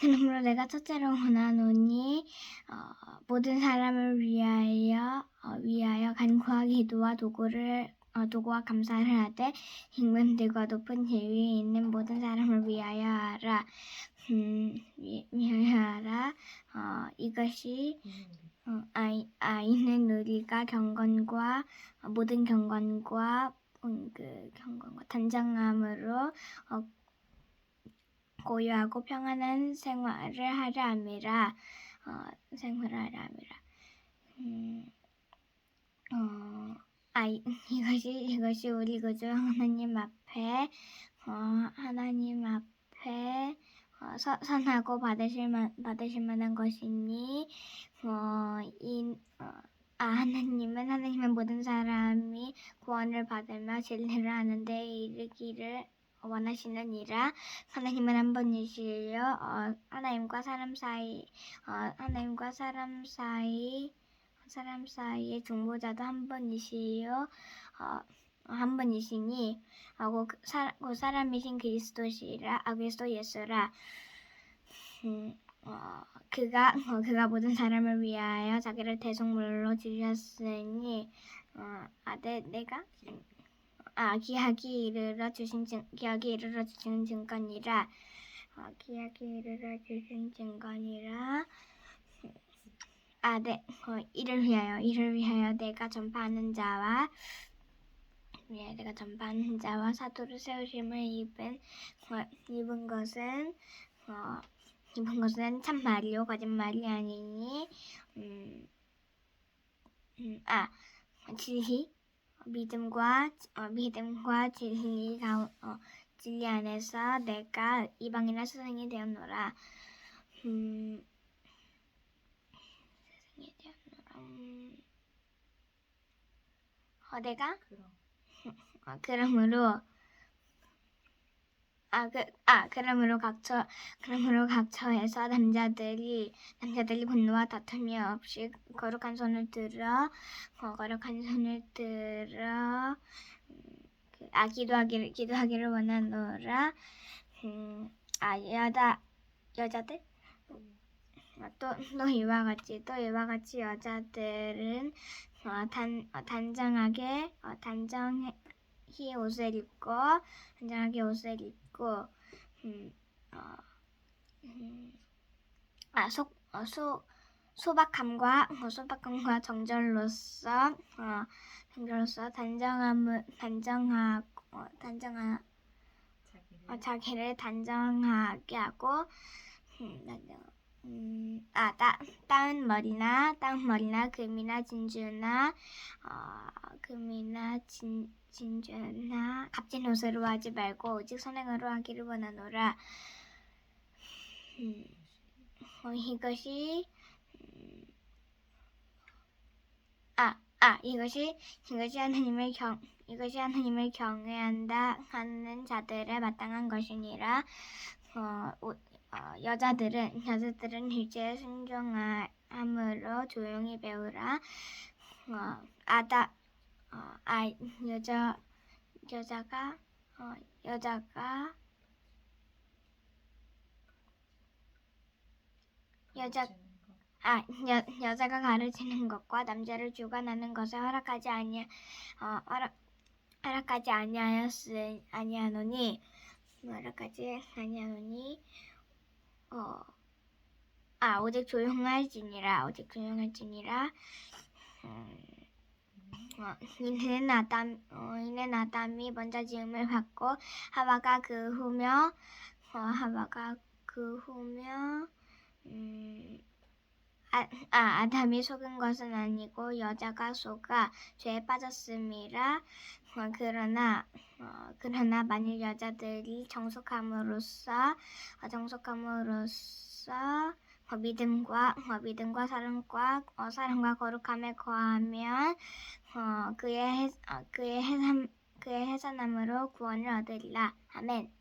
그러므로 내가 첫째로 원하노니 어, 모든 사람을 위하여 어, 위하여 간구와 기도와 도구를 어, 도구와 감사를 하되 임금들과 높은 지위에 있는 모든 사람을 위하여 하라. 음, 위, 위하여 하라. 어, 이것이 어, 아이, 아이는 우리가 경건과 어, 모든 경건과 음, 그 경건과 단정함으로 어, 고요하고 평안한 생활을 하려 함이라. 어, 생활을 하려 함이라. 음, 어, 아 이- 이것이 이것이 우리 구주 하나님 앞에 어, 하나님 앞에 어, 서- 선하고 받으실 만 받으실 만한 것이니 어, 이, 어, 아, 하나님은 하나님은 모든 사람이 구원을 받으며 진리를 하는데 이르기를 원하시느니라 하나님은 한 분이시요 어, 하나님과 사람 사이 어, 하나님과 사람 사이 사람 사이의 중보자도 한 분이시요 어, 한 분이시니 하고 그, 사, 그 사람이신 그리스도시라 아 그리스도 예수라. 음, 어, 그가 어, 그가 모든 사람을 위하여 자기를 대속물로 주셨으니 어, 아내 내가 아 기하기 이르러 주신 증 기하기 이르러 주신 증거니라. 어, 기하기 이르러 주신 증거니라. 아네. 어, 이를 위하여 이를 위하여 내가 전파하는 자와 위하여 내가 전파하는 자와 사도를 세우심을 입은 어, 입은 것은 어, 입은 것은 참 말이요 거짓말이 아니니 음, 음, 아 진리 믿음과 어, 믿음과 진리 가 어, 진리 안에서 내가 이방인의 스승이 되었노라. 음, 스승이 되었노라. 음, 어, 내가 그럼 어, 그러므로 아, 그, 아, 그러므로 각처, 그러므로 각처에서 남자들이, 남자들이 분노와 다툼이 없이 거룩한 손을 들어, 어, 거룩한 손을 들어, 음, 그, 아, 기도하기를, 기도하기를 원하노라, 음, 아, 여자, 여자들? 어, 또, 또 이와 같이, 또 이와 같이 여자들은, 어, 단, 어, 단정하게, 어, 단정 히 옷을 입고, 단정하게 옷을 입고, 음, 어, 음, 아, 소, 어, 소, 소박함과, 어, 소박함과 정절로서, 어, 정절로서 단정함을, 단정하고, 어, 단정하, 자기를 어, 자기를 단정하게 하고, 음, 단정, 음, 아, 따, 따은 머리나, 따은 머리나, 금이나 진주나, 어, 금이나 진, 진주나, 값진 옷으로 하지 말고, 오직 선행으로 하기를 원하노라. 음, 어, 이것이, 음, 아, 아, 이것이, 이것이 하나님을 경, 이것이 하나님을 경외한다 하는 자들의 마땅한 것이니라. 어, 오- 어, 여자들은 여자들은 일제에 순종함으로 조용히 배우라. 어, 아다 어, 아 여자 여자가 어, 여자가 여자. 아 여, 여자가 가르치는 것과 남자를 주관하는 것을 허락하지 아니하 어, 허락 허락하지 아니하였으 아니하노니 허락하지 아니하노니 어, 아, 오직 조용할지니라, 오직 조용할지니라, 음, 어, 이는 아담, 어, 이는 아담이 먼저 지음을 받고, 하와가 그 후며, 어, 하와가 그 후며, 음, 아, 아, 아담이 속은 것은 아니고 여자가 속아 죄에 빠졌음이라. 어, 그러나 어, 그러나 만일 여자들이 정숙함으로써 어, 정숙함으로써 어, 믿음과 어, 믿음과 사랑과 어, 사랑과 거룩함에 거하면 어, 그의 해, 어, 그의 해산 그의 해산함으로 구원을 얻으리라. 아멘.